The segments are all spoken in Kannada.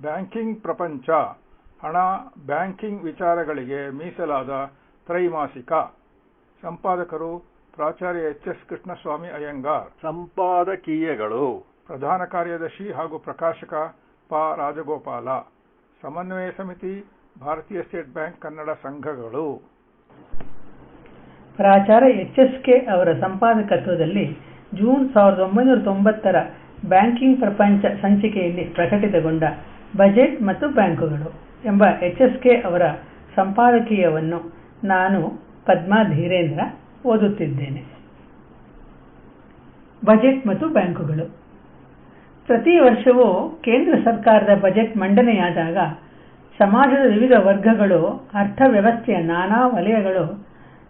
ಬ್ಯಾಂಕಿಂಗ್ ಪ್ರಪಂಚ. ಹಣ ಬ್ಯಾಂಕಿಂಗ್ ವಿಚಾರಗಳಿಗೆ ಮೀಸಲಾದ ತ್ರೈಮಾಸಿಕ. ಸಂಪಾದಕರು ಪ್ರಾಚಾರ್ಯ ಎಚ್ ಎಸ್ ಕೃಷ್ಣಸ್ವಾಮಿ ಅಯ್ಯಂಗಾರ್. ಸಂಪಾದಕೀಯಗಳು. ಪ್ರಧಾನ ಕಾರ್ಯದರ್ಶಿ ಹಾಗೂ ಪ್ರಕಾಶಕ ಪ ರಾಜಗೋಪಾಲ. ಸಮನ್ವಯ ಸಮಿತಿ ಭಾರತೀಯ ಸ್ಟೇಟ್ ಬ್ಯಾಂಕ್ ಕನ್ನಡ ಸಂಘಗಳು. ಪ್ರಾಚಾರ್ಯ ಎಚ್ ಎಸ್ ಕೆ ಅವರ ಸಂಪಾದಕತ್ವದಲ್ಲಿ ಜೂನ್ ಸಾವಿರದ ಒಂಬೈನೂರ ತೊಂಬತ್ತರ ಬ್ಯಾಂಕಿಂಗ್ ಪ್ರಪಂಚ ಸಂಚಿಕೆಯಲ್ಲಿ ಪ್ರಕಟಿತಗೊಂಡ ಬಜೆಟ್ ಮತ್ತು ಬ್ಯಾಂಕುಗಳು ಎಂಬ ಎಚ್ ಎಸ್ ಕೆ ಅವರ ಸಂಪಾದಕೀಯವನ್ನು ನಾನು ಪದ್ಮಾ ಧೀರೇಂದ್ರ ಓದುತ್ತಿದ್ದೇನೆ. ಬಜೆಟ್ ಮತ್ತು ಬ್ಯಾಂಕುಗಳು. ಪ್ರತಿ ವರ್ಷವೂ ಕೇಂದ್ರ ಸರ್ಕಾರದ ಬಜೆಟ್ ಮಂಡನೆಯಾದಾಗ ಸಮಾಜದ ವಿವಿಧ ವರ್ಗಗಳು, ಅರ್ಥವ್ಯವಸ್ಥೆಯ ನಾನಾ ವಲಯಗಳು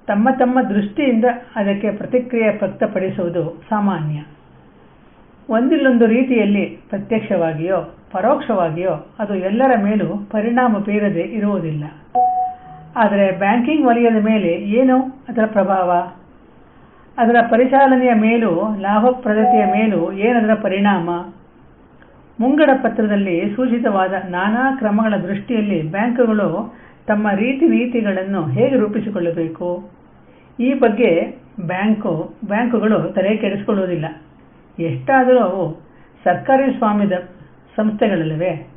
ತಮ್ಮ ತಮ್ಮ ದೃಷ್ಟಿಯಿಂದ ಅದಕ್ಕೆ ಪ್ರತಿಕ್ರಿಯೆ ವ್ಯಕ್ತಪಡಿಸುವುದು ಸಾಮಾನ್ಯ. ಒಂದಿಲ್ಲೊಂದು ರೀತಿಯಲ್ಲಿ ಪ್ರತ್ಯಕ್ಷವಾಗಿಯೋ ಪರೋಕ್ಷವಾಗಿಯೋ ಅದು ಎಲ್ಲರ ಮೇಲೂ ಪರಿಣಾಮ ಬೀರದೆ ಇರುವುದಿಲ್ಲ. ಆದರೆ ಬ್ಯಾಂಕಿಂಗ್ ವಲಯದ ಮೇಲೆ ಏನು ಅದರ ಪ್ರಭಾವ? ಅದರ ಪರಿಚಾಲನೆಯ ಮೇಲೂ ಲಾಭಪ್ರದತೆಯ ಮೇಲೂ ಏನದರ ಪರಿಣಾಮ? ಮುಂಗಡ ಪತ್ರದಲ್ಲಿ ಸೂಚಿತವಾದ ನಾನಾ ಕ್ರಮಗಳ ದೃಷ್ಟಿಯಲ್ಲಿ ಬ್ಯಾಂಕುಗಳು ತಮ್ಮ ರೀತಿ ನೀತಿಗಳನ್ನು ಹೇಗೆ ರೂಪಿಸಿಕೊಳ್ಳಬೇಕು? ಈ ಬಗ್ಗೆ ಬ್ಯಾಂಕು, ಬ್ಯಾಂಕುಗಳು ತಲೆ ಕೆಡಿಸಿಕೊಳ್ಳುವುದಿಲ್ಲ ಎಷ್ಟಾದರೂ ಅವು ಸರ್ಕಾರಿ ಸ್ವಾಮ್ಯದ ಸಂಸ್ಥೆಗಳಲ್ಲವೇ?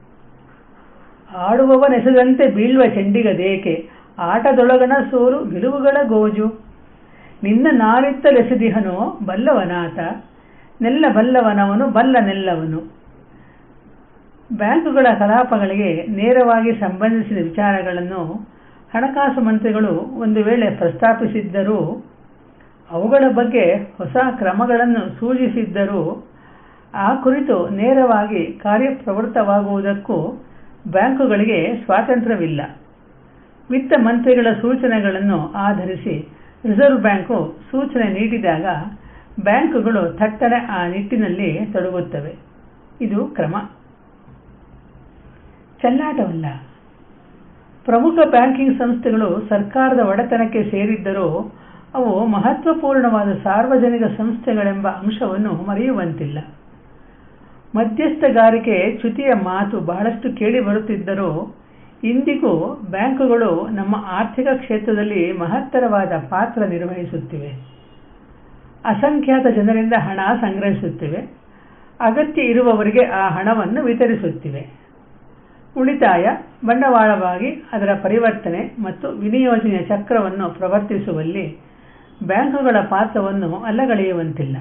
ಆಡುವವನೆಸದಂತೆ ಬೀಳುವ ಚೆಂಡಿಗದೇಕೆ? ಆಟದೊಳಗಣ ಸೋಲು ಗೆಲುವುಗಳ ಗೋಜು. ನಿನ್ನ ನಾರಿತ್ತಲೆಸೆದಿಹನೋ ಬಲ್ಲವನಾತ ನೆಲ್ಲ ಬಲ್ಲವನವನು ಬಲ್ಲ ನೆಲ್ಲವನು. ಬ್ಯಾಂಕುಗಳ ಕಲಾಪಗಳಿಗೆ ನೇರವಾಗಿ ಸಂಬಂಧಿಸಿದ ವಿಚಾರಗಳನ್ನು ಹಣಕಾಸು ಮಂತ್ರಿಗಳು ಒಂದು ವೇಳೆ ಪ್ರಸ್ತಾಪಿಸಿದ್ದರೂ, ಅವುಗಳ ಬಗ್ಗೆ ಹೊಸ ಕ್ರಮಗಳನ್ನು ಸೂಚಿಸಿದ್ದರೂ ಆ ಕುರಿತು ನೇರವಾಗಿ ಕಾರ್ಯಪ್ರವೃತ್ತವಾಗುವುದಕ್ಕೂ ಬ್ಯಾಂಕುಗಳಿಗೆ ಸ್ವಾತಂತ್ರ್ಯವಿಲ್ಲ. ವಿತ್ತ ಮಂತ್ರಿಗಳ ಸೂಚನೆಗಳನ್ನು ಆಧರಿಸಿ ರಿಸರ್ವ್ ಬ್ಯಾಂಕು ಸೂಚನೆ ನೀಡಿದಾಗ ಬ್ಯಾಂಕುಗಳು ಥಟ್ಟನೆ ಆ ನಿಟ್ಟಿನಲ್ಲಿ ತೊಡಗುತ್ತವೆ. ಇದು ಕ್ರಮ. ಚೆಲ್ಲಾಟವಲ್ಲ. ಪ್ರಮುಖ ಬ್ಯಾಂಕಿಂಗ್ ಸಂಸ್ಥೆಗಳು ಸರ್ಕಾರದ ಒಡೆತನಕ್ಕೆ ಸೇರಿದ್ದರೂ ಅವು ಮಹತ್ವಪೂರ್ಣವಾದ ಸಾರ್ವಜನಿಕ ಸಂಸ್ಥೆಗಳೆಂಬ ಅಂಶವನ್ನು ಮರೆಯುವಂತಿಲ್ಲ. ಮಧ್ಯಸ್ಥಗಾರಿಕೆ ಚ್ಯುತಿಯ ಮಾತು ಬಹಳಷ್ಟು ಕೇಳಿ ಬರುತ್ತಿದ್ದರೂ ಇಂದಿಗೂ ಬ್ಯಾಂಕುಗಳು ನಮ್ಮ ಆರ್ಥಿಕ ಕ್ಷೇತ್ರದಲ್ಲಿ ಮಹತ್ತರವಾದ ಪಾತ್ರ ನಿರ್ವಹಿಸುತ್ತಿವೆ. ಅಸಂಖ್ಯಾತ ಜನರಿಂದ ಹಣ ಸಂಗ್ರಹಿಸುತ್ತಿವೆ. ಅಗತ್ಯ ಇರುವವರಿಗೆ ಆ ಹಣವನ್ನು ವಿತರಿಸುತ್ತಿವೆ. ಉಳಿತಾಯ, ಬಂಡವಾಳವಾಗಿ ಅದರ ಪರಿವರ್ತನೆ ಮತ್ತು ವಿನಿಯೋಜನೆಯ ಚಕ್ರವನ್ನು ಪ್ರವರ್ತಿಸುವಲ್ಲಿ ಬ್ಯಾಂಕುಗಳ ಪಾತ್ರವನ್ನು ಅಲ್ಲಗಳೆಯುವಂತಿಲ್ಲ.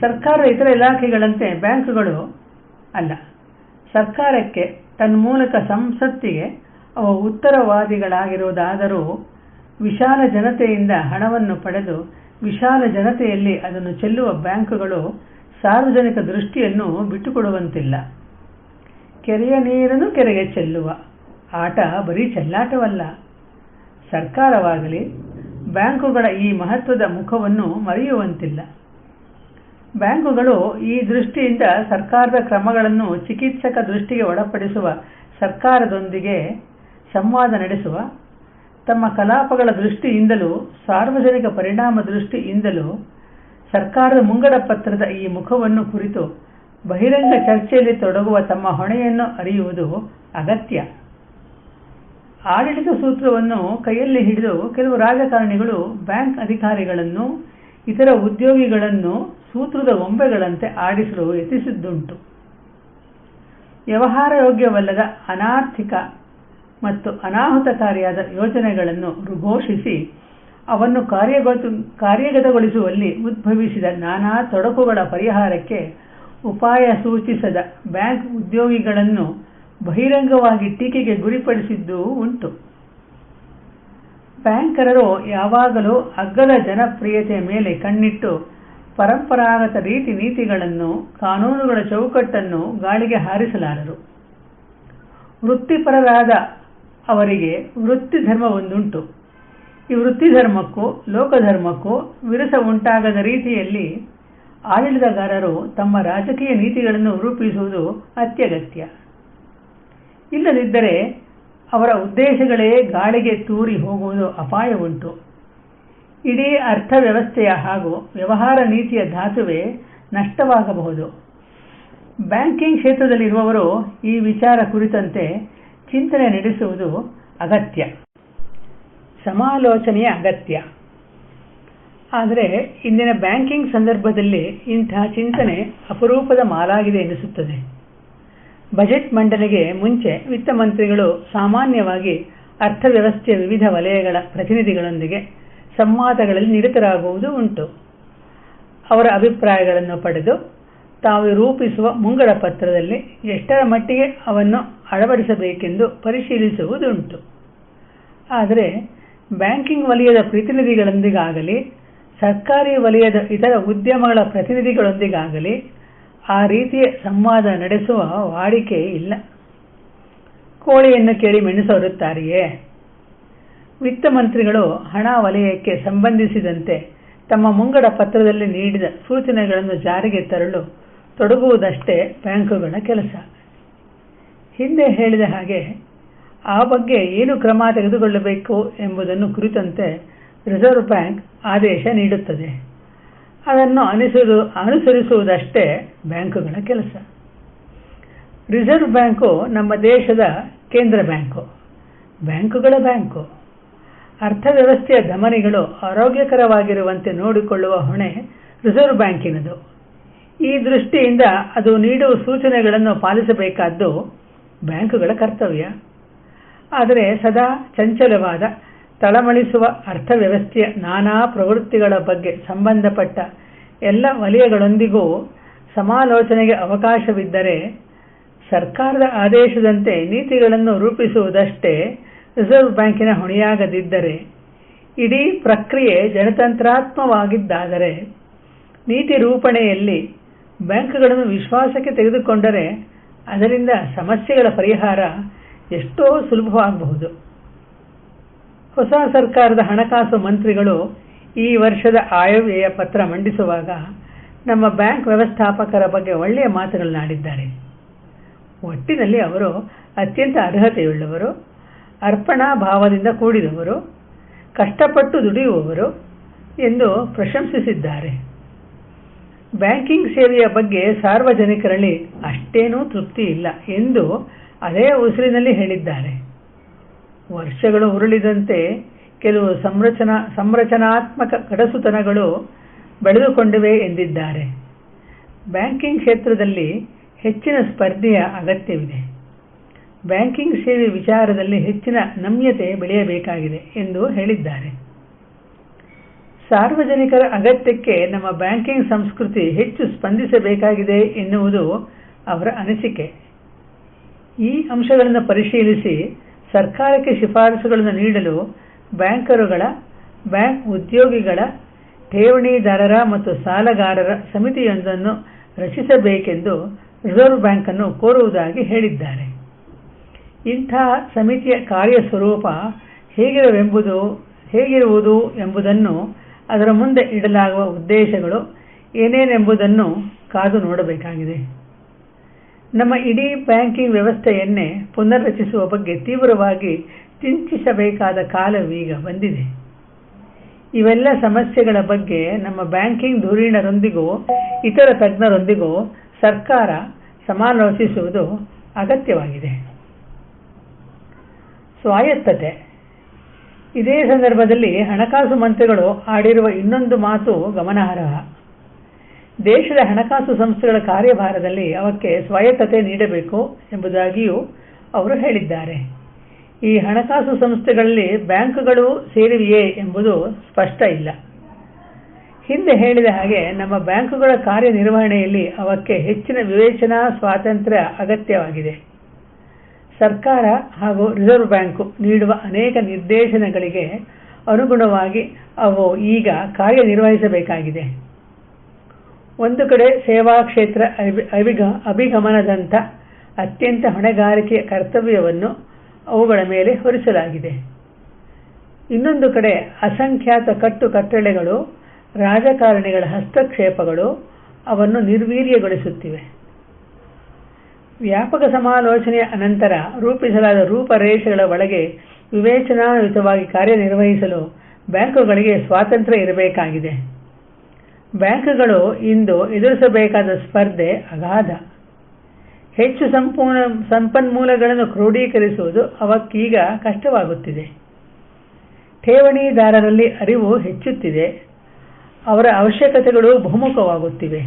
ಸರ್ಕಾರ ಇತರ ಇಲಾಖೆಗಳಂತೆ ಬ್ಯಾಂಕುಗಳು ಅಲ್ಲ. ಸರ್ಕಾರಕ್ಕೆ ತನ್ಮೂಲಕ ಸಂಸತ್ತಿಗೆ ಅವು ಉತ್ತರವಾದಿಗಳಾಗಿರುವುದಾದರೂ ವಿಶಾಲ ಜನತೆಯಿಂದ ಹಣವನ್ನು ಪಡೆದು ವಿಶಾಲ ಜನತೆಯಲ್ಲಿ ಅದನ್ನು ಚೆಲ್ಲುವ ಬ್ಯಾಂಕುಗಳು ಸಾರ್ವಜನಿಕ ದೃಷ್ಟಿಯನ್ನು ಬಿಟ್ಟುಕೊಡುವಂತಿಲ್ಲ. ಕೆರೆಯ ನೀರನ್ನು ಕೆರೆಗೆ ಚೆಲ್ಲುವ ಆಟ ಬರೀ ಚೆಲ್ಲಾಟವಲ್ಲ. ಸರ್ಕಾರವಾಗಲಿ ಬ್ಯಾಂಕುಗಳ ಈ ಮಹತ್ವದ ಮುಖವನ್ನು ಮರೆಯುವಂತಿಲ್ಲ. ಬ್ಯಾಂಕುಗಳು ಈ ದೃಷ್ಟಿಯಿಂದ ಸರ್ಕಾರದ ಕ್ರಮಗಳನ್ನು ಚಿಕಿತ್ಸಕ ದೃಷ್ಟಿಗೆ ಒಳಪಡಿಸುವ ಸರ್ಕಾರದೊಂದಿಗೆ ಸಂವಾದ ನಡೆಸುವ, ತಮ್ಮ ಕಲಾಪಗಳ ದೃಷ್ಟಿಯಿಂದಲೂ ಸಾರ್ವಜನಿಕ ಪರಿಣಾಮ ದೃಷ್ಟಿಯಿಂದಲೂ ಸರ್ಕಾರದ ಮುಂಗಡ ಪತ್ರದ ಈ ಮುಖವನ್ನು ಕುರಿತು ಬಹಿರಂಗ ಚರ್ಚೆಯಲ್ಲಿ ತೊಡಗುವ ತಮ್ಮ ಹೊಣೆಯನ್ನು ಅರಿಯುವುದು ಅಗತ್ಯ. ಆಡಳಿತ ಸೂತ್ರವನ್ನು ಕೈಯಲ್ಲಿ ಹಿಡಿದು ಕೆಲವು ರಾಜಕಾರಣಿಗಳು ಬ್ಯಾಂಕ್ ಅಧಿಕಾರಿಗಳನ್ನು, ಇತರ ಉದ್ಯೋಗಿಗಳನ್ನು ಸೂತ್ರದ ಗೊಂಬೆಗಳಂತೆ ಆಡಿಸಲು ಯತ್ನಿಸಿದ್ದುಂಟು. ವ್ಯವಹಾರ ಯೋಗ್ಯವಲ್ಲದ ಅನಾರ್ಥಿಕ ಮತ್ತು ಅನಾಹುತಕಾರಿಯಾದ ಯೋಜನೆಗಳನ್ನು ಘೋಷಿಸಿ ಅವನ್ನು ಕಾರ್ಯಗತಗೊಳಿಸುವಲ್ಲಿ ಉದ್ಭವಿಸಿದ ನಾನಾ ತೊಡಕುಗಳ ಪರಿಹಾರಕ್ಕೆ ಉಪಾಯ ಸೂಚಿಸದ ಬ್ಯಾಂಕ್ ಉದ್ಯೋಗಿಗಳನ್ನು ಬಹಿರಂಗವಾಗಿ ಟೀಕೆಗೆ ಗುರಿಪಡಿಸಿದ್ದೂ ಉಂಟು. ಬ್ಯಾಂಕರರು ಯಾವಾಗಲೂ ಅಗ್ಗದ ಜನಪ್ರಿಯತೆಯ ಮೇಲೆ ಕಣ್ಣಿಟ್ಟು ಪರಂಪರಾಗತ ರೀತಿ ನೀತಿಗಳನ್ನು, ಕಾನೂನುಗಳ ಚೌಕಟ್ಟನ್ನು ಗಾಳಿಗೆ ಹಾರಿಸಲಾರರು. ವೃತ್ತಿಪರರಾದ ಅವರಿಗೆ ವೃತ್ತಿ ಧರ್ಮವೊಂದುಂಟು ಈ ವೃತ್ತಿ ಧರ್ಮಕ್ಕೂ ಲೋಕಧರ್ಮಕ್ಕೂ ವಿರಸ ಉಂಟಾಗದ ರೀತಿಯಲ್ಲಿ ಆಡಳಿತಗಾರರು ತಮ್ಮ ರಾಜಕೀಯ ನೀತಿಗಳನ್ನು ರೂಪಿಸುವುದು ಅತ್ಯಗತ್ಯ. ಇಲ್ಲದಿದ್ದರೆ ಅವರ ಉದ್ದೇಶಗಳೇ ಗಾಳಿಗೆ ತೂರಿ ಹೋಗುವುದು ಅಪಾಯ ಉಂಟು. ಇಡೀ ಅರ್ಥವ್ಯವಸ್ಥೆಯ ಹಾಗೂ ವ್ಯವಹಾರ ನೀತಿಯ ಧಾತುವೆ ನಷ್ಟವಾಗಬಹುದು. ಬ್ಯಾಂಕಿಂಗ್ ಕ್ಷೇತ್ರದಲ್ಲಿರುವವರು ಈ ವಿಚಾರ ಕುರಿತಂತೆ ಚಿಂತನೆ ನಡೆಸುವುದು ಅಗತ್ಯ. ಸಮಾಲೋಚನೆಯ ಅಗತ್ಯ. ಆದರೆ ಇಂದಿನ ಬ್ಯಾಂಕಿಂಗ್ ಸಂದರ್ಭದಲ್ಲಿ ಇಂತಹ ಚಿಂತನೆ ಅಪರೂಪದ ಮಾಲಾಗಿದೆ ಎನಿಸುತ್ತದೆ. ಬಜೆಟ್ ಮಂಡನೆಗೆ ಮುಂಚೆ ವಿತ್ತ ಮಂತ್ರಿಗಳು ಸಾಮಾನ್ಯವಾಗಿ ಅರ್ಥವ್ಯವಸ್ಥೆಯ ವಿವಿಧ ವಲಯಗಳ ಪ್ರತಿನಿಧಿಗಳೊಂದಿಗೆ ಸಂವಾದಗಳಲ್ಲಿ ನಿರತರಾಗುವುದು ಉಂಟು. ಅವರ ಅಭಿಪ್ರಾಯಗಳನ್ನು ಪಡೆದು ತಾವು ರೂಪಿಸುವ ಮುಂಗಡ ಪತ್ರದಲ್ಲಿ ಎಷ್ಟರ ಮಟ್ಟಿಗೆ ಅವನ್ನು ಅಳವಡಿಸಬೇಕೆಂದು ಪರಿಶೀಲಿಸುವುದುಂಟು. ಆದರೆ ಬ್ಯಾಂಕಿಂಗ್ ವಲಯದ ಪ್ರತಿನಿಧಿಗಳೊಂದಿಗಾಗಲಿ, ಸರ್ಕಾರಿ ವಲಯದ ಇತರ ಉದ್ಯಮಗಳ ಪ್ರತಿನಿಧಿಗಳೊಂದಿಗಾಗಲಿ ಆ ರೀತಿಯ ಸಂವಾದ ನಡೆಸುವ ವಾಡಿಕೆ ಇಲ್ಲ. ಕೋಳಿಯನ್ನು ಕೇಳಿ ಮೆಣಸೋರುತ್ತಾರೆಯೇ ವಿತ್ತ ಮಂತ್ರಿಗಳು ಹಣ ವಲಯಕ್ಕೆ ಸಂಬಂಧಿಸಿದಂತೆ ತಮ್ಮ ಮುಂಗಡ ಪತ್ರದಲ್ಲಿ ನೀಡಿದ ಸೂಚನೆಗಳನ್ನು ಜಾರಿಗೆ ತರಲು ತೊಡಗುವುದಷ್ಟೇ ಬ್ಯಾಂಕುಗಳ ಕೆಲಸ. ಹಿಂದೆ ಹೇಳಿದ ಹಾಗೆ ಆ ಬಗ್ಗೆ ಏನು ಕ್ರಮ ತೆಗೆದುಕೊಳ್ಳಬೇಕು ಎಂಬುದನ್ನು ಕುರಿತಂತೆ ರಿಸರ್ವ್ ಬ್ಯಾಂಕ್ ಆದೇಶ ನೀಡುತ್ತದೆ. ಅದನ್ನು ಅನುಸರು ಅನುಸರಿಸುವುದಷ್ಟೇ ಬ್ಯಾಂಕುಗಳ ಕೆಲಸ. ರಿಸರ್ವ್ ಬ್ಯಾಂಕು ನಮ್ಮ ದೇಶದ ಕೇಂದ್ರ ಬ್ಯಾಂಕು. ಬ್ಯಾಂಕುಗಳ ಬ್ಯಾಂಕು. ಅರ್ಥವ್ಯವಸ್ಥೆಯ ಧಮನಿಗಳು ಆರೋಗ್ಯಕರವಾಗಿರುವಂತೆ ನೋಡಿಕೊಳ್ಳುವ ಹೊಣೆ ರಿಸರ್ವ್ ಬ್ಯಾಂಕಿನದು. ಈ ದೃಷ್ಟಿಯಿಂದ ಅದು ನೀಡುವ ಸೂಚನೆಗಳನ್ನು ಪಾಲಿಸಬೇಕಾದ್ದು ಬ್ಯಾಂಕುಗಳ ಕರ್ತವ್ಯ. ಆದರೆ ಸದಾ ಚಂಚಲವಾದ, ತಳಮಳಿಸುವ ಅರ್ಥವ್ಯವಸ್ಥೆಯ ನಾನಾ ಪ್ರವೃತ್ತಿಗಳ ಬಗ್ಗೆ ಸಂಬಂಧಪಟ್ಟ ಎಲ್ಲ ವಲಯಗಳೊಂದಿಗೂ ಸಮಾಲೋಚನೆಗೆ ಅವಕಾಶವಿದ್ದರೆ ಸರ್ಕಾರದ ಆದೇಶದಂತೆ ನೀತಿಗಳನ್ನು ರೂಪಿಸುವುದಷ್ಟೇ ರಿಸರ್ವ್ ಬ್ಯಾಂಕಿನ ಹೊಣೆಯಾಗದಿದ್ದರೆ, ಇಡೀ ಪ್ರಕ್ರಿಯೆ ಜನತಂತ್ರಾತ್ಮವಾಗಿದ್ದಾದರೆ, ನೀತಿ ರೂಪಣೆಯಲ್ಲಿ ಬ್ಯಾಂಕ್ಗಳನ್ನು ವಿಶ್ವಾಸಕ್ಕೆ ತೆಗೆದುಕೊಂಡರೆ ಅದರಿಂದ ಸಮಸ್ಯೆಗಳ ಪರಿಹಾರ ಎಷ್ಟೋ ಸುಲಭವಾಗಬಹುದು. ಹೊಸ ಸರ್ಕಾರದ ಹಣಕಾಸು ಮಂತ್ರಿಗಳು ಈ ವರ್ಷದ ಆಯವ್ಯಯ ಪತ್ರ ಮಂಡಿಸುವಾಗ ನಮ್ಮ ಬ್ಯಾಂಕ್ ವ್ಯವಸ್ಥಾಪಕರ ಬಗ್ಗೆ ಒಳ್ಳೆಯ ಮಾತುಗಳನ್ನಾಡಿದ್ದಾರೆ. ಒಟ್ಟಿನಲ್ಲಿ ಅವರು ಅತ್ಯಂತ ಅರ್ಹತೆಯುಳ್ಳವರು. ಅರ್ಪಣಾ ಭಾವದಿಂದ ಕೂಡಿದವರು, ಕಷ್ಟಪಟ್ಟು ದುಡಿಯುವವರು ಎಂದು ಪ್ರಶಂಸಿಸಿದ್ದಾರೆ. ಬ್ಯಾಂಕಿಂಗ್ ಸೇವೆಯ ಬಗ್ಗೆ ಸಾರ್ವಜನಿಕರಲ್ಲಿ ಅಷ್ಟೇನೂ ತೃಪ್ತಿ ಇಲ್ಲ ಎಂದು ಅದೇ ಉಸಿರಿನಲ್ಲಿ ಹೇಳಿದ್ದಾರೆ. ವರ್ಷಗಳು ಉರುಳಿದಂತೆ ಕೆಲವು ಸಂರಚನಾ, ಸಂರಚನಾತ್ಮಕ ಕಡಸುತನಗಳು ಬೆಳೆದುಕೊಂಡಿವೆ ಎಂದಿದ್ದಾರೆ. ಬ್ಯಾಂಕಿಂಗ್ ಕ್ಷೇತ್ರದಲ್ಲಿ ಹೆಚ್ಚಿನ ಸ್ಪರ್ಧೆಯ ಅಗತ್ಯವಿದೆ. ಬ್ಯಾಂಕಿಂಗ್ ಸೇವೆ ವಿಚಾರದಲ್ಲಿ ಹೆಚ್ಚಿನ ನಮ್ಯತೆ ಬೆಳೆಯಬೇಕಾಗಿದೆ ಎಂದು ಹೇಳಿದ್ದಾರೆ. ಸಾರ್ವಜನಿಕರ ಅಗತ್ಯಕ್ಕೆ ನಮ್ಮ ಬ್ಯಾಂಕಿಂಗ್ ಸಂಸ್ಕೃತಿ ಹೆಚ್ಚು ಸ್ಪಂದಿಸಬೇಕಾಗಿದೆ ಎನ್ನುವುದು ಅವರ ಅನಿಸಿಕೆ. ಈ ಅಂಶಗಳನ್ನು ಪರಿಶೀಲಿಸಿ ಸರ್ಕಾರಕ್ಕೆ ಶಿಫಾರಸುಗಳನ್ನು ನೀಡಲು ಬ್ಯಾಂಕರುಗಳ, ಬ್ಯಾಂಕ್ ಉದ್ಯೋಗಿಗಳ, ಠೇವಣಿದಾರರ ಮತ್ತು ಸಾಲಗಾರರ ಸಮಿತಿಯೊಂದನ್ನು ರಚಿಸಬೇಕೆಂದು ರಿಸರ್ವ್ ಬ್ಯಾಂಕನ್ನು ಕೋರುವುದಾಗಿ ಹೇಳಿದ್ದಾರೆ. ಇಂತಹ ಸಮಿತಿಯ ಕಾರ್ಯಸ್ವರೂಪ ಹೇಗಿರವೆಂಬುದು, ಹೇಗಿರುವುದು ಎಂಬುದನ್ನು ಅದರ ಮುಂದೆ ಇಡಲಾಗುವ ಉದ್ದೇಶಗಳು ಏನೇನೆಂಬುದನ್ನು ಕಾದು ನೋಡಬೇಕಾಗಿದೆ. ನಮ್ಮ ಇಡೀ ಬ್ಯಾಂಕಿಂಗ್ ವ್ಯವಸ್ಥೆಯನ್ನೇ ಪುನರ್ರಚಿಸುವ ಬಗ್ಗೆ ತೀವ್ರವಾಗಿ ಚಿಂತಿಸಬೇಕಾದ ಕಾಲವೀಗ ಬಂದಿದೆ. ಇವೆಲ್ಲ ಸಮಸ್ಯೆಗಳ ಬಗ್ಗೆ ನಮ್ಮ ಬ್ಯಾಂಕಿಂಗ್ ಧುರೀಣರೊಂದಿಗೂ, ಇತರ ತಜ್ಞರೊಂದಿಗೂ ಸರ್ಕಾರ ಸಮಾಲೋಚಿಸುವುದು ಅಗತ್ಯವಾಗಿದೆ. ಸ್ವಾಯತ್ತತೆ. ಇದೇ ಸಂದರ್ಭದಲ್ಲಿ ಹಣಕಾಸು ಮಂತ್ರಿಗಳು ಆಡಿರುವ ಇನ್ನೊಂದು ಮಾತು ಗಮನಾರ್ಹ. ದೇಶದ ಹಣಕಾಸು ಸಂಸ್ಥೆಗಳ ಕಾರ್ಯಭಾರದಲ್ಲಿ ಅವಕ್ಕೆ ಸ್ವಾಯತ್ತತೆ ನೀಡಬೇಕು ಎಂಬುದಾಗಿಯೂ ಅವರು ಹೇಳಿದ್ದಾರೆ. ಈ ಹಣಕಾಸು ಸಂಸ್ಥೆಗಳಲ್ಲಿ ಬ್ಯಾಂಕುಗಳು ಸೇರಿವೆಯೇ ಎಂಬುದು ಸ್ಪಷ್ಟ ಇಲ್ಲ. ಹಿಂದೆ ಹೇಳಿದ ಹಾಗೆ ನಮ್ಮ ಬ್ಯಾಂಕುಗಳ ಕಾರ್ಯನಿರ್ವಹಣೆಯಲ್ಲಿ ಅವಕ್ಕೆ ಹೆಚ್ಚಿನ ವಿವೇಚನಾ, ಸ್ವಾತಂತ್ರ್ಯ ಅಗತ್ಯವಾಗಿದೆ. ಸರ್ಕಾರ ಹಾಗೂ ರಿಸರ್ವ್ ಬ್ಯಾಂಕು ನೀಡುವ ಅನೇಕ ನಿರ್ದೇಶನಗಳಿಗೆ ಅನುಗುಣವಾಗಿ ಅವು ಈಗ ಕಾರ್ಯನಿರ್ವಹಿಸಬೇಕಾಗಿದೆ. ಒಂದು ಕಡೆ ಸೇವಾ ಕ್ಷೇತ್ರ ಅಭಿಗ, ಅಭಿಗಮನದಂಥ ಅತ್ಯಂತ ಹೊಣೆಗಾರಿಕೆಯ ಕರ್ತವ್ಯವನ್ನು ಅವುಗಳ ಮೇಲೆ ಹೊರಿಸಲಾಗಿದೆ. ಇನ್ನೊಂದು ಕಡೆ ಅಸಂಖ್ಯಾತ ಕಟ್ಟು ಕಟ್ಟಳೆಗಳು, ರಾಜಕಾರಣಿಗಳ ಹಸ್ತಕ್ಷೇಪಗಳು ಅವನ್ನು ನಿರ್ವೀರ್ಯಗೊಳಿಸುತ್ತಿವೆ. ವ್ಯಾಪಕ ಸಮಾಲೋಚನೆಯ ಅನಂತರ ರೂಪಿಸಲಾದ ರೂಪರೇಷೆಗಳ ಒಳಗೆ ವಿವೇಚನಾಯುತವಾಗಿ ಕಾರ್ಯನಿರ್ವಹಿಸಲು ಬ್ಯಾಂಕುಗಳಿಗೆ ಸ್ವಾತಂತ್ರ್ಯ ಇರಬೇಕಾಗಿದೆ. ಬ್ಯಾಂಕುಗಳು ಇಂದು ಎದುರಿಸಬೇಕಾದ ಸ್ಪರ್ಧೆ ಅಗಾಧ. ಹೆಚ್ಚು ಸಂಪೂರ್ಣ ಸಂಪನ್ಮೂಲಗಳನ್ನು ಕ್ರೋಢೀಕರಿಸುವುದು ಅವಕ್ಕೀಗ ಕಷ್ಟವಾಗುತ್ತಿದೆ. ಠೇವಣಿದಾರರಲ್ಲಿ ಅರಿವು ಹೆಚ್ಚುತ್ತಿದೆ. ಅವರ ಅವಶ್ಯಕತೆಗಳು ಬಹುಮುಖವಾಗುತ್ತಿವೆ.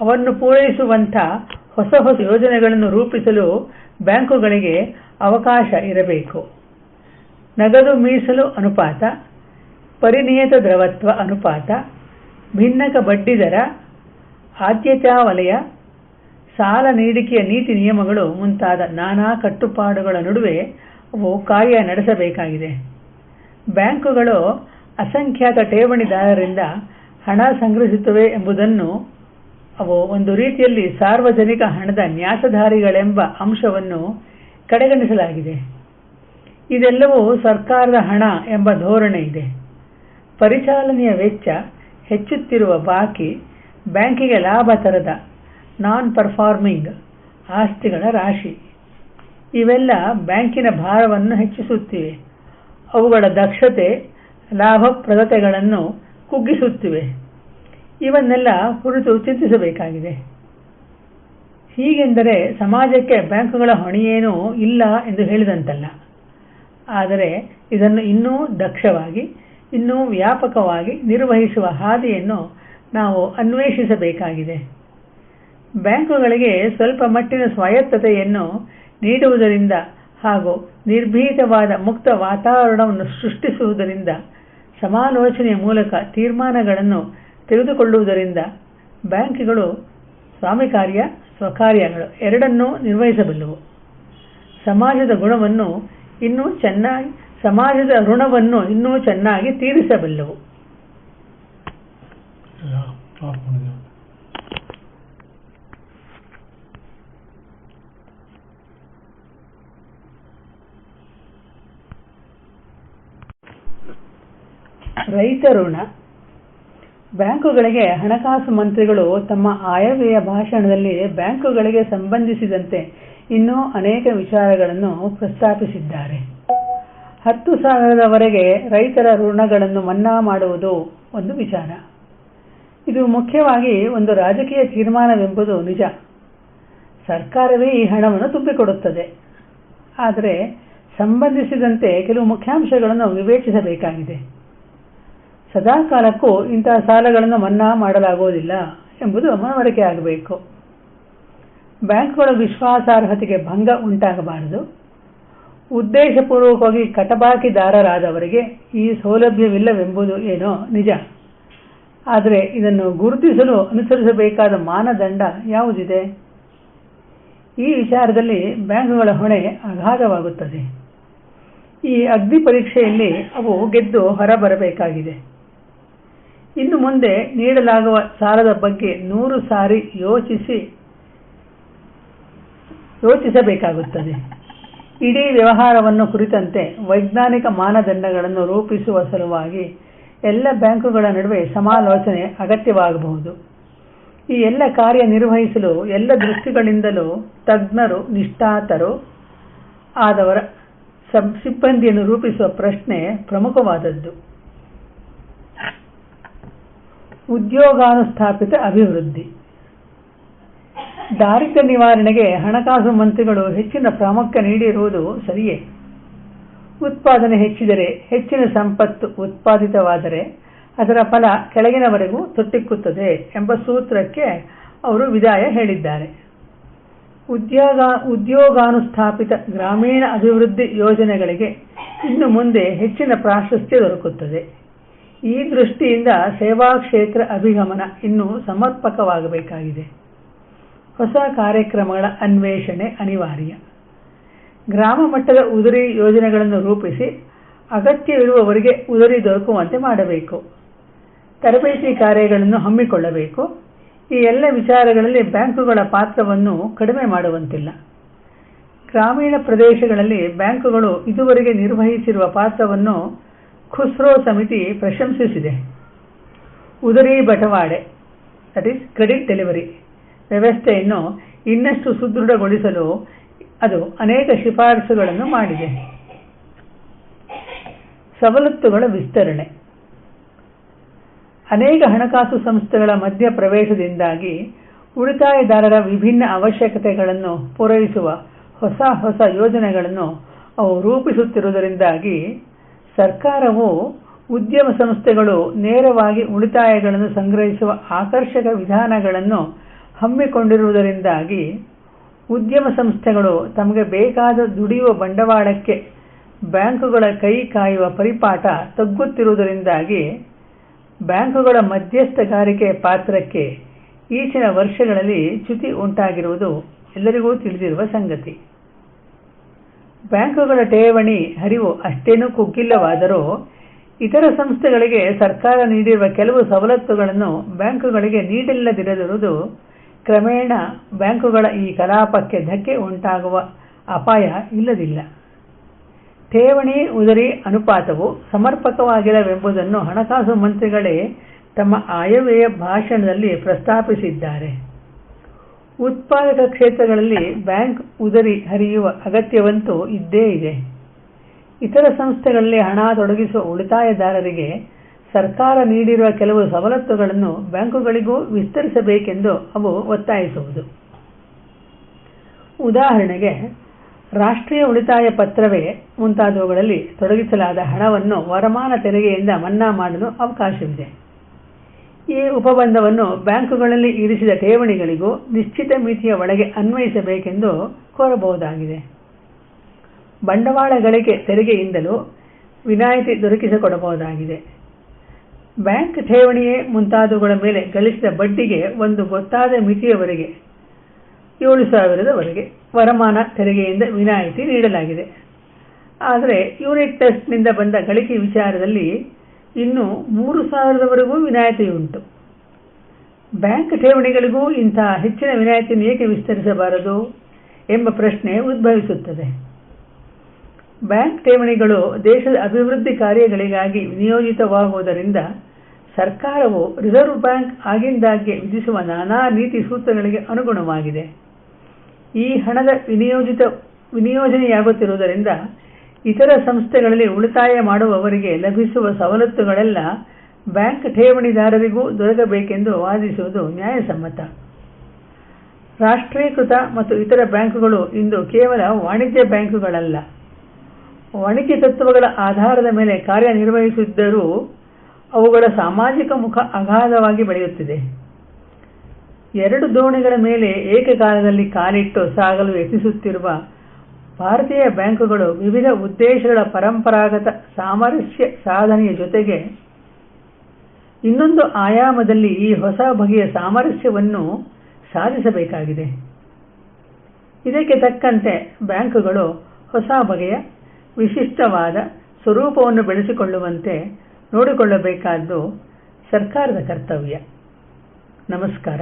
ಅವನ್ನು ಪೂರೈಸುವಂಥ ಹೊಸ ಹೊಸ ಯೋಜನೆಗಳನ್ನು ರೂಪಿಸಲು ಬ್ಯಾಂಕುಗಳಿಗೆ ಅವಕಾಶ ಇರಬೇಕು. ನಗದು ಮೀಸಲು ಅನುಪಾತ, ಪರಿನಿಯತ ದ್ರವತ್ವ ಅನುಪಾತ, ಭಿನ್ನಕ ಬಡ್ಡಿದರ ಆದ್ಯತಾ ವಲಯ, ಸಾಲ ನೀಡಿಕೆಯ ನೀತಿ ನಿಯಮಗಳು ಮುಂತಾದ ನಾನಾ ಕಟ್ಟುಪಾಡುಗಳ ನಡುವೆ ಅವು ಕಾರ್ಯ ನಡೆಸಬೇಕಾಗಿದೆ. ಬ್ಯಾಂಕುಗಳು ಅಸಂಖ್ಯಾತ ಠೇವಣಿದಾರರಿಂದ ಹಣ ಸಂಗ್ರಹಿಸುತ್ತವೆ ಎಂಬುದನ್ನು ಅವು ಒಂದು ರೀತಿಯಲ್ಲಿ ಸಾರ್ವಜನಿಕ ಹಣದ ನ್ಯಾಸಧಾರಿಗಳೆಂಬ ಅಂಶವನ್ನು ಕಡೆಗಣಿಸಲಾಗಿದೆ. ಇದೆಲ್ಲವೂ ಸರ್ಕಾರದ ಹಣ ಎಂಬ ಧೋರಣೆ ಇದೆ. ಪರಿಚಾಲನೆಯ ವೆಚ್ಚ ಹೆಚ್ಚುತ್ತಿರುವ ಬಾಕಿ ಬ್ಯಾಂಕಿಗೆ ಲಾಭ ತರದ ನಾನ್ ಪರ್ಫಾರ್ಮಿಂಗ್ ಆಸ್ತಿಗಳ ರಾಶಿ. ಇವೆಲ್ಲ ಬ್ಯಾಂಕಿನ ಭಾರವನ್ನು ಹೆಚ್ಚಿಸುತ್ತಿವೆ. ಅವುಗಳ ದಕ್ಷತೆ ಲಾಭಪ್ರದತೆಗಳನ್ನು ಕುಗ್ಗಿಸುತ್ತಿವೆ. ಇವನ್ನೆಲ್ಲ ಕುರಿತು ಚಿಂತಿಸಬೇಕಾಗಿದೆ. ಹೀಗೆಂದರೆ ಸಮಾಜಕ್ಕೆ ಬ್ಯಾಂಕುಗಳ ಹೊಣೆಯೇನೂ ಇಲ್ಲ ಎಂದು ಹೇಳಿದಂತಲ್ಲ. ಆದರೆ ಇದನ್ನು ಇನ್ನೂ ದಕ್ಷವಾಗಿ, ಇನ್ನೂ ವ್ಯಾಪಕವಾಗಿ ನಿರ್ವಹಿಸುವ ಹಾದಿಯನ್ನು ನಾವು ಅನ್ವೇಷಿಸಬೇಕಾಗಿದೆ. ಬ್ಯಾಂಕುಗಳಿಗೆ ಸ್ವಲ್ಪ ಮಟ್ಟಿನ ಸ್ವಾಯತ್ತತೆಯನ್ನು ನೀಡುವುದರಿಂದ ಹಾಗೂ ನಿರ್ಭೀತವಾದ ಮುಕ್ತ ವಾತಾವರಣವನ್ನು ಸೃಷ್ಟಿಸುವುದರಿಂದ ಸಮಾಲೋಚನೆಯ ಮೂಲಕ ತೀರ್ಮಾನಗಳನ್ನು ತೆಗೆದುಕೊಳ್ಳುವುದರಿಂದ ಬ್ಯಾಂಕ್ಗಳು ಸ್ವಾಮಿ ಕಾರ್ಯ ಸ್ವಕಾರ್ಯಗಳು ಎರಡನ್ನೂ ನಿರ್ವಹಿಸಬಲ್ಲವು. ಸಮಾಜದ ಗುಣವನ್ನು ಇನ್ನೂ ಚೆನ್ನಾಗಿ ಸಮಾಜದ ಋಣವನ್ನು ಇನ್ನೂ ಚೆನ್ನಾಗಿ ತೀರಿಸಬಲ್ಲವು. ರೈತ ಋಣ ಬ್ಯಾಂಕುಗಳಿಗೆ ಹಣಕಾಸು ಮಂತ್ರಿಗಳು ತಮ್ಮ ಆಯವ್ಯಯ ಭಾಷಣದಲ್ಲಿ ಬ್ಯಾಂಕುಗಳಿಗೆ ಸಂಬಂಧಿಸಿದಂತೆ ಇನ್ನೂ ಅನೇಕ ವಿಚಾರಗಳನ್ನು ಪ್ರಸ್ತಾಪಿಸಿದ್ದಾರೆ. ಹತ್ತು ಸಾವಿರದವರೆಗೆ ರೈತರ ಋಣಗಳನ್ನು ಮನ್ನಾ ಮಾಡುವುದು ಒಂದು ವಿಚಾರ. ಇದು ಮುಖ್ಯವಾಗಿ ಒಂದು ರಾಜಕೀಯ ತೀರ್ಮಾನವೆಂಬುದು ನಿಜ. ಸರ್ಕಾರವೇ ಈ ಹಣವನ್ನು ತುಂಬಿಕೊಡುತ್ತದೆ. ಆದರೆ ಸಂಬಂಧಿಸಿದಂತೆ ಕೆಲವು ಮುಖ್ಯಾಂಶಗಳನ್ನು ವಿವೇಚಿಸಬೇಕಾಗಿದೆ. ಸದಾಕಾಲಕ್ಕೂ ಇಂತಹ ಸಾಲಗಳನ್ನು ಮನ್ನಾ ಮಾಡಲಾಗುವುದಿಲ್ಲ ಎಂಬುದು ಮನವರಿಕೆ ಆಗಬೇಕು. ಬ್ಯಾಂಕ್ಗಳ ವಿಶ್ವಾಸಾರ್ಹತೆಗೆ ಭಂಗ ಉಂಟಾಗಬಾರದು. ಉದ್ದೇಶಪೂರ್ವಕವಾಗಿ ಕಟಬಾಕಿದಾರರಾದವರಿಗೆ ಈ ಸೌಲಭ್ಯವಿಲ್ಲವೆಂಬುದು ಏನೋ ನಿಜ. ಆದರೆ ಇದನ್ನು ಗುರುತಿಸಲು ಅನುಸರಿಸಬೇಕಾದ ಮಾನದಂಡ ಯಾವುದಿದೆ? ಈ ವಿಚಾರದಲ್ಲಿ ಬ್ಯಾಂಕುಗಳ ಹೊಣೆ ಅಗಾಧವಾಗುತ್ತದೆ ಈ ಅಗ್ನಿ ಪರೀಕ್ಷೆಯಲ್ಲಿ ಅವು ಗೆದ್ದು ಹೊರಬರಬೇಕಾಗಿದೆ. ಇನ್ನು ಮುಂದೆ ನೀಡಲಾಗುವ ಸಾಲದ ಬಗ್ಗೆ ನೂರು ಸಾರಿ ಯೋಚಿಸಿ, ಯೋಚಿಸಬೇಕಾಗುತ್ತದೆ. ಇಡೀ ವ್ಯವಹಾರವನ್ನು ಕುರಿತಂತೆ ವೈಜ್ಞಾನಿಕ ಮಾನದಂಡಗಳನ್ನು ರೂಪಿಸುವ ಸಲುವಾಗಿ ಎಲ್ಲ ಬ್ಯಾಂಕುಗಳ ನಡುವೆ ಸಮಾಲೋಚನೆ ಅಗತ್ಯವಾಗಬಹುದು. ಈ ಎಲ್ಲ ಕಾರ್ಯ ನಿರ್ವಹಿಸಲು ಎಲ್ಲ ದೃಷ್ಟಿಗಳಿಂದಲೂ ತಜ್ಞರು ನಿಷ್ಠಾತರು ಆದವರ ಸಿಬ್ಬಂದಿಯನ್ನು ರೂಪಿಸುವ ಪ್ರಶ್ನೆ ಪ್ರಮುಖವಾದದ್ದು. ಉದ್ಯೋಗಾನುಸ್ಥಾಪಿತ ಅಭಿವೃದ್ಧಿ. ದಾರಿದ್ರ್ಯ ನಿವಾರಣೆಗೆ ಹಣಕಾಸು ಮಂತ್ರಿಗಳು ಹೆಚ್ಚಿನ ಪ್ರಾಮುಖ್ಯ ನೀಡಿರುವುದು ಸರಿಯೇ. ಉತ್ಪಾದನೆ ಹೆಚ್ಚಿದರೆ ಹೆಚ್ಚಿನ ಸಂಪತ್ತು ಉತ್ಪಾದಿತವಾದರೆ ಅದರ ಫಲ ಕೆಳಗಿನವರೆಗೂ ತೊಟ್ಟಿಕ್ಕುತ್ತದೆ ಎಂಬ ಸೂತ್ರಕ್ಕೆ ಅವರು ವಿದಾಯ ಹೇಳಿದ್ದಾರೆ. ಉದ್ಯೋಗ ಉದ್ಯೋಗಾನುಸ್ಥಾಪಿತ ಗ್ರಾಮೀಣ ಅಭಿವೃದ್ಧಿ ಯೋಜನೆಗಳಿಗೆ ಇನ್ನು ಮುಂದೆ ಹೆಚ್ಚಿನ ಪ್ರಾಶಸ್ತ್ಯ ದೊರಕುತ್ತದೆ. ಈ ದೃಷ್ಟಿಯಿಂದ ಸೇವಾ ಕ್ಷೇತ್ರ ಅಭಿಗಮನ ಇನ್ನೂ ಸಮರ್ಪಕವಾಗಬೇಕಾಗಿದೆ. ಹೊಸ ಕಾರ್ಯಕ್ರಮಗಳ ಅನ್ವೇಷಣೆ ಅನಿವಾರ್ಯ. ಗ್ರಾಮ ಮಟ್ಟದ ಉದುರಿ ಯೋಜನೆಗಳನ್ನು ರೂಪಿಸಿ ಅಗತ್ಯವಿರುವವರಿಗೆ ಉದುರಿ ದೊರಕುವಂತೆ ಮಾಡಬೇಕು. ತರಬೇತಿ ಕಾರ್ಯಗಳನ್ನು ಹಮ್ಮಿಕೊಳ್ಳಬೇಕು. ಈ ಎಲ್ಲ ವಿಚಾರಗಳಲ್ಲಿ ಬ್ಯಾಂಕುಗಳ ಪಾತ್ರವನ್ನು ಕಡಿಮೆ ಮಾಡುವಂತಿಲ್ಲ. ಗ್ರಾಮೀಣ ಪ್ರದೇಶಗಳಲ್ಲಿ ಬ್ಯಾಂಕುಗಳು ಇದುವರೆಗೆ ನಿರ್ವಹಿಸಿರುವ ಪಾತ್ರವನ್ನು ಖುಸ್ರೋ ಸಮಿತಿ ಪ್ರಶಂಸಿಸಿದೆ. ಉದರಿ ಬಟವಾಡೆ ದಟ್ ಈಸ್ ಕ್ರೆಡಿಟ್ ಡೆಲಿವರಿ ವ್ಯವಸ್ಥೆಯನ್ನು ಇನ್ನಷ್ಟು ಸುದೃಢಗೊಳಿಸಲು ಅದು ಅನೇಕ ಶಿಫಾರಸುಗಳನ್ನು ಮಾಡಿದೆ. ಸವಲತ್ತುಗಳ ವಿಸ್ತರಣೆ. ಅನೇಕ ಹಣಕಾಸು ಸಂಸ್ಥೆಗಳ ಮಧ್ಯ ಪ್ರವೇಶದಿಂದಾಗಿ ಉಳಿತಾಯದಾರರ ವಿಭಿನ್ನ ಅವಶ್ಯಕತೆಗಳನ್ನು ಪೂರೈಸುವ ಹೊಸ ಹೊಸ ಯೋಜನೆಗಳನ್ನು ಅವು ರೂಪಿಸುತ್ತಿರುವುದರಿಂದಾಗಿ ಸರ್ಕಾರವು ಉದ್ಯಮ ಸಂಸ್ಥೆಗಳು ನೇರವಾಗಿ ಉಳಿತಾಯಗಳನ್ನು ಸಂಗ್ರಹಿಸುವ ಆಕರ್ಷಕ ವಿಧಾನಗಳನ್ನು ಹಮ್ಮಿಕೊಂಡಿರುವುದರಿಂದಾಗಿ ಉದ್ಯಮ ಸಂಸ್ಥೆಗಳು ತಮಗೆ ಬೇಕಾದ ದುಡಿಯುವ ಬಂಡವಾಳಕ್ಕೆ ಬ್ಯಾಂಕುಗಳ ಕೈ ಕಾಯುವ ಪರಿಪಾಠ ತಗ್ಗುತ್ತಿರುವುದರಿಂದಾಗಿ ಬ್ಯಾಂಕುಗಳ ಮಧ್ಯಸ್ಥಗಾರಿಕೆ ಪಾತ್ರಕ್ಕೆ ಈಚಿನ ವರ್ಷಗಳಲ್ಲಿ ಚ್ಯುತಿ ಉಂಟಾಗಿರುವುದು ಎಲ್ಲರಿಗೂ ತಿಳಿದಿರುವ ಸಂಗತಿ. ಬ್ಯಾಂಕುಗಳ ಠೇವಣಿ ಹರಿವು ಅಷ್ಟೇನೂ ಕುಗ್ಗಿಲ್ಲವಾದರೂ ಇತರ ಸಂಸ್ಥೆಗಳಿಗೆ ಸರ್ಕಾರ ನೀಡಿರುವ ಕೆಲವು ಸವಲತ್ತುಗಳನ್ನು ಬ್ಯಾಂಕುಗಳಿಗೆ ನೀಡಿಲ್ಲದಿರದಿರುವುದು ಕ್ರಮೇಣ ಬ್ಯಾಂಕುಗಳ ಈ ಕಲಾಪಕ್ಕೆ ಧಕ್ಕೆ ಉಂಟಾಗುವ ಅಪಾಯ ಇಲ್ಲದಿಲ್ಲ. ಠೇವಣಿ ಉದರಿ ಅನುಪಾತವು ಸಮರ್ಪಕವಾಗಿರವೆಂಬುದನ್ನು ಹಣಕಾಸು ಮಂತ್ರಿಗಳೇ ತಮ್ಮ ಆಯವ್ಯಯ ಭಾಷಣದಲ್ಲಿ ಪ್ರಸ್ತಾಪಿಸಿದ್ದಾರೆ. ಉತ್ಪಾದಕ ಕ್ಷೇತ್ರಗಳಲ್ಲಿ ಬ್ಯಾಂಕ್ ಉದರಿ ಹರಿಯುವ ಅಗತ್ಯವಂತೂ ಇದ್ದೇ ಇದೆ. ಇತರ ಸಂಸ್ಥೆಗಳಲ್ಲಿ ಹಣ ತೊಡಗಿಸುವ ಉಳಿತಾಯದಾರರಿಗೆ ಸರ್ಕಾರ ನೀಡಿರುವ ಕೆಲವು ಸವಲತ್ತುಗಳನ್ನು ಬ್ಯಾಂಕುಗಳಿಗೂ ವಿಸ್ತರಿಸಬೇಕೆಂದು ಅವು ಒತ್ತಾಯಿಸುವುದು. ಉದಾಹರಣೆಗೆ, ರಾಷ್ಟ್ರೀಯ ಉಳಿತಾಯ ಪತ್ರವೇ ಮುಂತಾದವುಗಳಲ್ಲಿ ತೊಡಗಿಸಲಾದ ಹಣವನ್ನು ವರಮಾನ ತೆರಿಗೆಯಿಂದ ಮನ್ನಾ ಮಾಡಲು ಅವಕಾಶವಿದೆ. ಈ ಉಪಬಂಧವನ್ನು ಬ್ಯಾಂಕುಗಳಲ್ಲಿ ಇರಿಸಿದ ಠೇವಣಿಗಳಿಗೂ ನಿಶ್ಚಿತ ಮಿತಿಯ ಒಳಗೆ ಅನ್ವಯಿಸಬೇಕೆಂದು ಕೋರಬಹುದಾಗಿದೆ. ಬಂಡವಾಳ ಗಳಿಕೆ ತೆರಿಗೆಯಿಂದಲೂ ವಿನಾಯಿತಿ ದೊರಕಿಸಿಕೊಡಬಹುದಾಗಿದೆ. ಬ್ಯಾಂಕ್ ಠೇವಣಿಯೇ ಮುಂತಾದವುಗಳ ಮೇಲೆ ಗಳಿಸಿದ ಬಡ್ಡಿಗೆ ಒಂದು ಗೊತ್ತಾದ ಮಿತಿಯವರೆಗೆ, ಏಳು ಸಾವಿರದವರೆಗೆ ವರಮಾನ ತೆರಿಗೆಯಿಂದ ವಿನಾಯಿತಿ ನೀಡಲಾಗಿದೆ. ಆದರೆ ಯೂನಿಟ್ ಟೆಸ್ಟ್ನಿಂದ ಬಂದ ಗಳಿಕೆ ವಿಚಾರದಲ್ಲಿ ಇನ್ನು ಮೂರು ಸಾವಿರದವರೆಗೂ ವಿನಾಯಿತಿ ಉಂಟು ಬ್ಯಾಂಕ್ ಠೇವಣಿಗಳಿಗೂ ಇಂತಹ ಹೆಚ್ಚಿನ ವಿನಾಯಿತಿಯನ್ನು ಏಕೆ ವಿಸ್ತರಿಸಬಾರದು ಎಂಬ ಪ್ರಶ್ನೆ ಉದ್ಭವಿಸುತ್ತದೆ. ಬ್ಯಾಂಕ್ ಠೇವಣಿಗಳು ದೇಶದ ಅಭಿವೃದ್ಧಿ ಕಾರ್ಯಗಳಿಗಾಗಿ ವಿನಿಯೋಜಿತವಾಗುವುದರಿಂದ ಸರ್ಕಾರವು ರಿಸರ್ವ್ ಬ್ಯಾಂಕ್ ಆಗಿಂದಾಗ್ಗೆ ವಿಧಿಸುವ ನಾನಾ ನೀತಿ ಸೂತ್ರಗಳಿಗೆ ಅನುಗುಣವಾಗಿದೆ. ಈ ಹಣದ ವಿನಿಯೋಜಿತ, ವಿನಿಯೋಜನೆಯಾಗುತ್ತಿರುವುದರಿಂದ ಇತರ ಸಂಸ್ಥೆಗಳಲ್ಲಿ ಉಳಿತಾಯ ಮಾಡುವವರಿಗೆ ಲಭಿಸುವ ಸವಲತ್ತುಗಳೆಲ್ಲ ಬ್ಯಾಂಕ್ ಠೇವಣಿದಾರರಿಗೂ ದೊರಕಬೇಕೆಂದು ವಾದಿಸುವುದು ನ್ಯಾಯಸಮ್ಮತ. ರಾಷ್ಟ್ರೀಕೃತ ಮತ್ತು ಇತರ ಬ್ಯಾಂಕುಗಳು ಇಂದು ಕೇವಲ ವಾಣಿಜ್ಯ ಬ್ಯಾಂಕುಗಳಲ್ಲ. ವಾಣಿಜ್ಯ ತತ್ವಗಳ ಆಧಾರದ ಮೇಲೆ ಕಾರ್ಯನಿರ್ವಹಿಸುತ್ತಿದ್ದರೂ ಅವುಗಳ ಸಾಮಾಜಿಕ ಮುಖ ಅಗಾಧವಾಗಿ ಬೆಳೆಯುತ್ತಿದೆ. ಎರಡು ದೋಣಿಗಳ ಮೇಲೆ ಏಕಕಾಲದಲ್ಲಿ ಕಾಲಿಟ್ಟು ಸಾಗಲು ಯತ್ನಿಸುತ್ತಿರುವ ಭಾರತೀಯ ಬ್ಯಾಂಕುಗಳು ವಿವಿಧ ಉದ್ದೇಶಗಳ ಪರಂಪರಾಗತ ಸಾಮರಸ್ಯ ಸಾಧನೆಯ ಜೊತೆಗೆ ಇನ್ನೊಂದು ಆಯಾಮದಲ್ಲಿ ಈ ಹೊಸ ಬಗೆಯ ಸಾಮರಸ್ಯವನ್ನು ಸಾಧಿಸಬೇಕಾಗಿದೆ. ಇದಕ್ಕೆ ತಕ್ಕಂತೆ ಬ್ಯಾಂಕುಗಳು ಹೊಸ ಬಗೆಯ ವಿಶಿಷ್ಟವಾದ ಸ್ವರೂಪವನ್ನು ಬೆಳೆಸಿಕೊಳ್ಳುವಂತೆ ನೋಡಿಕೊಳ್ಳಬೇಕಾದ್ದು ಸರ್ಕಾರದ ಕರ್ತವ್ಯ. ನಮಸ್ಕಾರ.